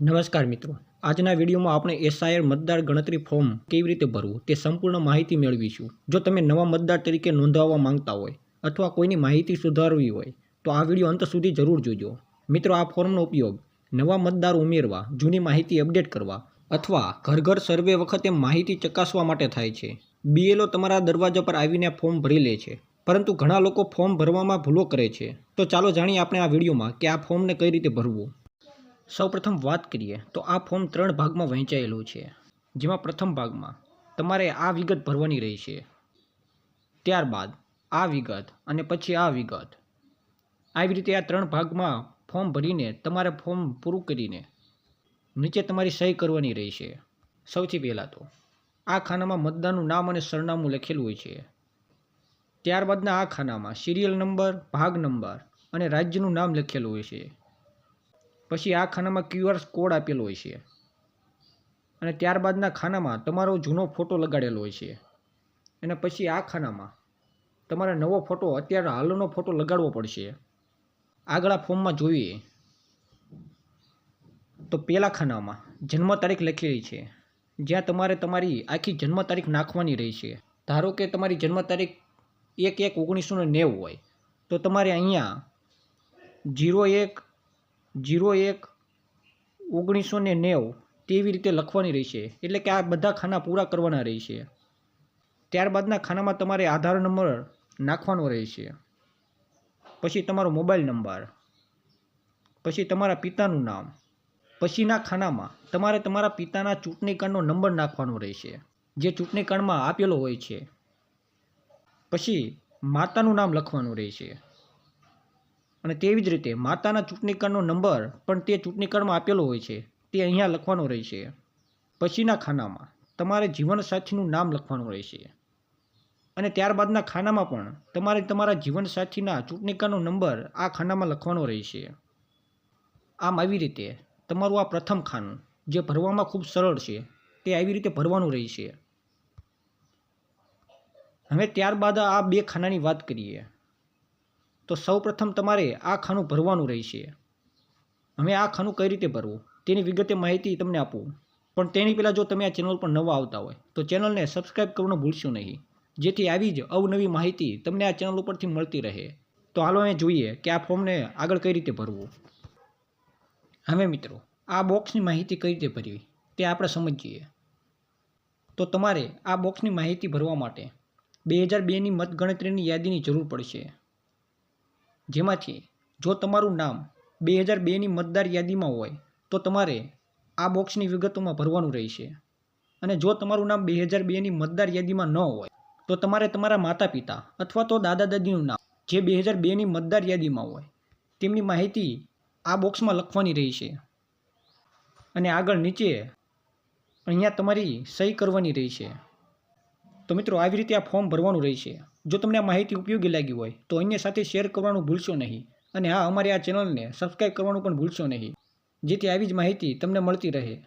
નમસ્કાર મિત્રો. આજના વિડીયોમાં આપણે એસઆઈઆર મતદાર ગણતરી ફોર્મ કેવી રીતે ભરવું તે સંપૂર્ણ માહિતી મેળવીશું. જો તમે નવા મતદાર તરીકે નોંધાવવા માંગતા હોય અથવા કોઈની માહિતી સુધારવી હોય, તો આ વીડિયો અંત સુધી જરૂર જોજો. મિત્રો, આ ફોર્મનો ઉપયોગ નવા મતદાર ઉમેરવા, જૂની માહિતી અપડેટ કરવા અથવા ઘર ઘર સર્વે વખતે માહિતી ચકાસવા માટે થાય છે. બીએલઓ તમારા દરવાજા પર આવીને ફોર્મ ભરી લે છે. પરંતુ ઘણા લોકો ફોર્મ ભરવામાં ભૂલો કરે છે. તો ચાલો જાણીએ આપણે આ વિડીયોમાં કે આ ફોર્મને કઈ રીતે ભરવું. સૌપ્રથમ વાત કરીએ તો આ ફોર્મ ત્રણ ભાગમાં વહેંચાયેલું છે. જેમાં પ્રથમ ભાગમાં તમારે આ વિગત ભરવાની રહેશે. ત્યારબાદ આ વિગત અને પછી આ વિગત. આવી રીતે આ ત્રણ ભાગમાં ફોર્મ ભરીને તમારે ફોર્મ પૂરું કરીને નીચે તમારી સહી કરવાની રહેશે. સૌથી પહેલાં તો આ ખાનામાં મતદારનું નામ અને સરનામું લખેલું હોય છે. ત્યારબાદના આ ખાનામાં સિરિયલ નંબર, ભાગ નંબર અને રાજ્યનું નામ લખેલું હોય છે. પછી આ ખાનામાં ક્યુઆર કોડ આપેલો હોય છે. અને ત્યારબાદના ખાનામાં તમારો જૂનો ફોટો લગાડેલો હોય છે. અને પછી આ ખાનામાં તમારે નવો ફોટો અત્યારે હાલનો ફોટો લગાડવો પડશે. આગળ ફોર્મમાં જોઈએ. તો પહેલા ખાનામાં જન્મ તારીખ લખેલી છે. જ્યાં તમારે તમારી આખી જન્મ તારીખ નાખવાની રહેશે. ધારો કે તમારી જન્મ તારીખ એક એક ઓગણીસો ને નેવું હોય. તો તમારે અહીંયા જીરો એક જીરો એક ઓગણીસો ને નેવું તેવી રીતે લખવાની રહેશે. એટલે કે આ બધા ખાના પૂરા કરવાના રહેશે. ત્યારબાદના ખાનામાં તમારે આધાર નંબર નાખવાનો રહેશે. પછી તમારો મોબાઈલ નંબર. પછી તમારા પિતાનું નામ. પછીના ખાનામાં તમારે તમારા પિતાના ચૂંટણી કાર્ડનો નંબર નાખવાનો રહેશે, જે ચૂંટણી કાર્ડમાં આપેલો હોય છે. પછી માતાનું નામ લખવાનું રહેશે. અને તેવી જ રીતે માતાના ચૂંટણી નંબર પણ તે ચૂંટણી આપેલો હોય છે, તે અહીંયા લખવાનો રહેશે. પછીના ખાનામાં તમારે જીવનસાથીનું નામ લખવાનું રહેશે. અને ત્યારબાદના ખાનામાં પણ તમારે તમારા જીવનસાથીના ચૂંટણી નંબર આ ખાનામાં લખવાનો રહેશે. આમ આવી રીતે તમારું આ પ્રથમ ખાનું જે ભરવામાં ખૂબ સરળ છે, તે આવી રીતે ભરવાનું રહેશે. હવે ત્યારબાદ આ બે ખાનાની વાત કરીએ. તો સૌપ્રથમ તમારે આ ખાનું ભરવાનું રહેશે. હવે આ ખાનું કઈ રીતે ભરવું? તેની વિગતે માહિતી તમને આપું. પણ તેની પહેલાં જો તમે આ ચેનલ પર નવા આવતા હોય, તો ચેનલને સબસ્ક્રાઈબ કરવાનું ભૂલશો નહીં. જેથી આવી જ અવનવી માહિતી તમને આ ચેનલ ઉપરથી મળતી રહે. તો હાલો અમે જોઈએ કે આ ફોર્મને આગળ કઈ રીતે ભરવું. હવે મિત્રો, આ બોક્સની માહિતી કઈ રીતે ભરવી? તે આપણે સમજીએ. તો તમારે આ બોક્સની માહિતી ભરવા માટે બે હજાર બેની મતગણતરીની યાદીની જરૂર પડશે. જેમાંથી જો તમારું નામ બે હજાર બેની મતદાર યાદીમાં હોય, તો તમારે આ બોક્સની વિગતોમાં ભરવાનું રહેશે. અને જો તમારું નામ બે હજાર બેની મતદાર યાદીમાં ન હોય, તો તમારે તમારા માતા પિતા અથવા તો દાદા દાદીનું નામ જે બે હજાર બેની મતદાર યાદીમાં હોય, તેમની માહિતી આ બોક્સમાં લખવાની રહેશે. અને આગળ નીચે અહીંયા તમારી સહી કરવાની રહેશે. તો મિત્રો, આવી રીતે આ ફોર્મ ભરવાનું રહેશે. જો તમને આ માહિતી ઉપયોગી લાગી હોય, તો અન્ય સાથે શેર કરવાનું ભૂલશો નહીં. અને હા, અમારી આ ચેનલને સબસ્ક્રાઈબ કરવાનું પણ ભૂલશો નહીં. જેથી આવી જ માહિતી તમને મળતી રહે.